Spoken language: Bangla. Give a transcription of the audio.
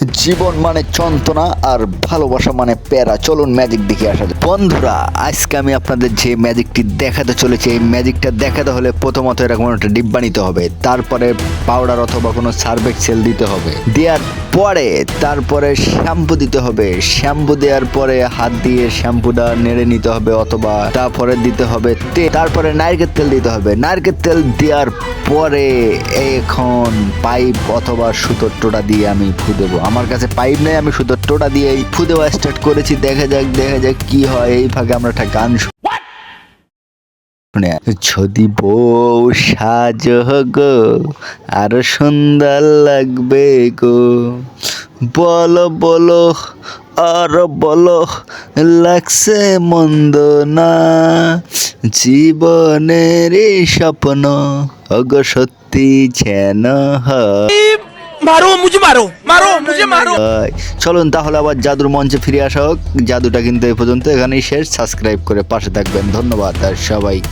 জীবন মানে যন্ত্রণা আর ভালোবাসা মানে প্যারা। চলুন ম্যাজিক দেখে আসা যাক। বন্ধুরা, আজকে আমি আপনাদের যে ম্যাজিকটি দেখাতে চলেছি, এই ম্যাজিকটা দেখাতে হলে প্রথমত এরকম একটা ডিব্বা নিতে হবে। তারপরে পাউডার অথবা কোনো সার্ভেক সেল দিতে হবে। দেওয়ার পরে তারপরে শ্যাম্পু দিতে হবে। শ্যাম্পু দেওয়ার পরে হাত দিয়ে শ্যাম্পুটা নেড়ে নিতে হবে অথবা তারপরে দিতে হবে তেল। তারপরে নারকেল তেল দিতে হবে। নারকেল তেল দেওয়ার পরে এখন পাইপ অথবা সুতোর টোটা দিয়ে আমি ফু দেবো। আমার কাছে পাইপ নেই আমি শুধু টোটা দিয়েই ফু দেওয়া স্টার্ট করেছি। দেখা যাক দেখা যাক কি হয়। এই ফাঁকে আমরা একটা গান শুনে যদি বউ সাজ গো আরও সুন্দর লাগবে গো। বলো বলো আর বলো লাগছে মন্দ না? জীবনের এই স্বপ্ন অগো সত্যি যেন হয়। মারো মুঝে মারো মারো মুঝে মারো। চলুন তাহলে আবার জাদুর মঞ্চে ফিরে আসা হোক। জাদুটা কিন্তু এই পর্যন্ত এখানেই শেষ। সাবস্ক্রাইব করে পাশে থাকবেন। ধন্যবাদ আর সবাই।